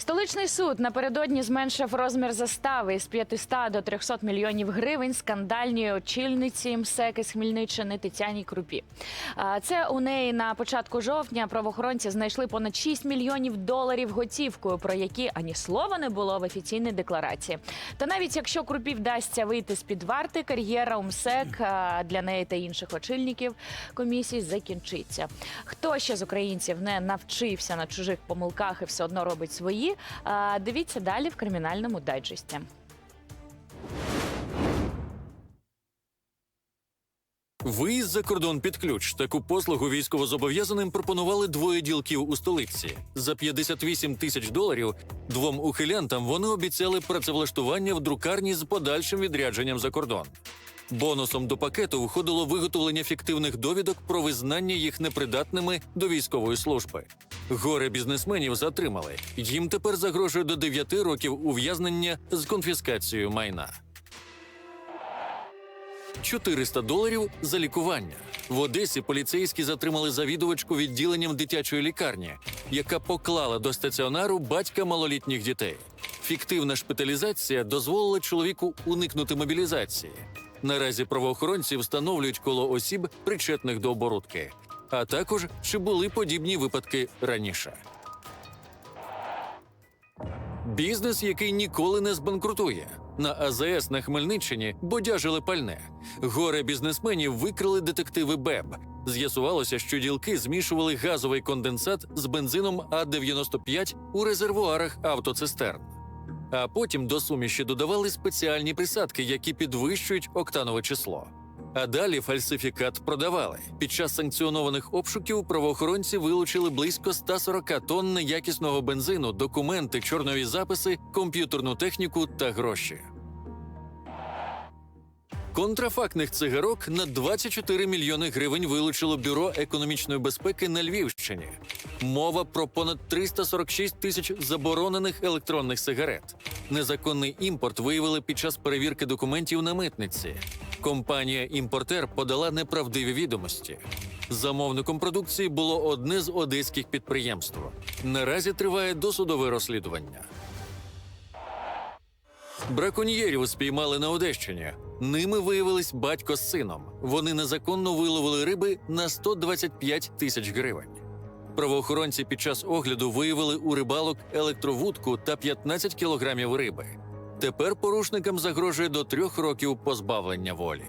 Столичний суд напередодні зменшив розмір застави з 500 до 300 мільйонів гривень скандальній очільниці МСЕК із Хмельниччини Тетяні Крупі. Це у неї на початку жовтня правоохоронці знайшли понад 6 мільйонів доларів готівкою, про які ані слова не було в офіційній декларації. Та навіть якщо Крупі вдасться вийти з під варти, кар'єра у МСЕК для неї та інших очільників комісії закінчиться. Хто ще з українців не навчився на чужих помилках і все одно робить свої? А, Дивіться далі в кримінальному дайджесті. Виїзд за кордон під ключ. Таку послугу військовозобов'язаним пропонували двоє ділків у столиці. За 58 тисяч доларів двом ухилянтам вони обіцяли працевлаштування в друкарні з подальшим відрядженням за кордон. Бонусом до пакету входило виготовлення фіктивних довідок про визнання їх непридатними до військової служби. Горе бізнесменів затримали. Їм тепер загрожує до 9 років ув'язнення з конфіскацією майна. 400 доларів за лікування. В Одесі поліцейські затримали завідувачку відділенням дитячої лікарні, яка поклала до стаціонару батька малолітніх дітей. Фіктивна шпиталізація дозволила чоловіку уникнути мобілізації. Наразі правоохоронці встановлюють коло осіб, причетних до оборудки, а також чи були подібні випадки раніше. Бізнес, який ніколи не збанкрутує. На АЗС на Хмельниччині бодяжили пальне. Горе бізнесменів викрили детективи БЕБ. З'ясувалося, що ділки змішували газовий конденсат з бензином А-95 у резервуарах автоцистерн. А потім до суміші додавали спеціальні присадки, які підвищують октанове число. А далі фальсифікат продавали. Під час санкціонованих обшуків правоохоронці вилучили близько 140 тонн неякісного бензину, документи, чорнові записи, комп'ютерну техніку та гроші. Контрафактних цигарок на 24 мільйони гривень вилучило бюро економічної безпеки на Львівщині. Мова про понад 346 тисяч заборонених електронних сигарет. Незаконний імпорт виявили під час перевірки документів на митниці. Компанія імпортер подала неправдиві відомості. Замовником продукції було одне з одеських підприємств. Наразі триває досудове розслідування. Браконьєрів спіймали на Одещині. Ними виявились батько з сином. Вони незаконно виловили риби на 125 тисяч гривень. Правоохоронці під час огляду виявили у рибалок електровудку та 15 кілограмів риби. Тепер порушникам загрожує до трьох років позбавлення волі.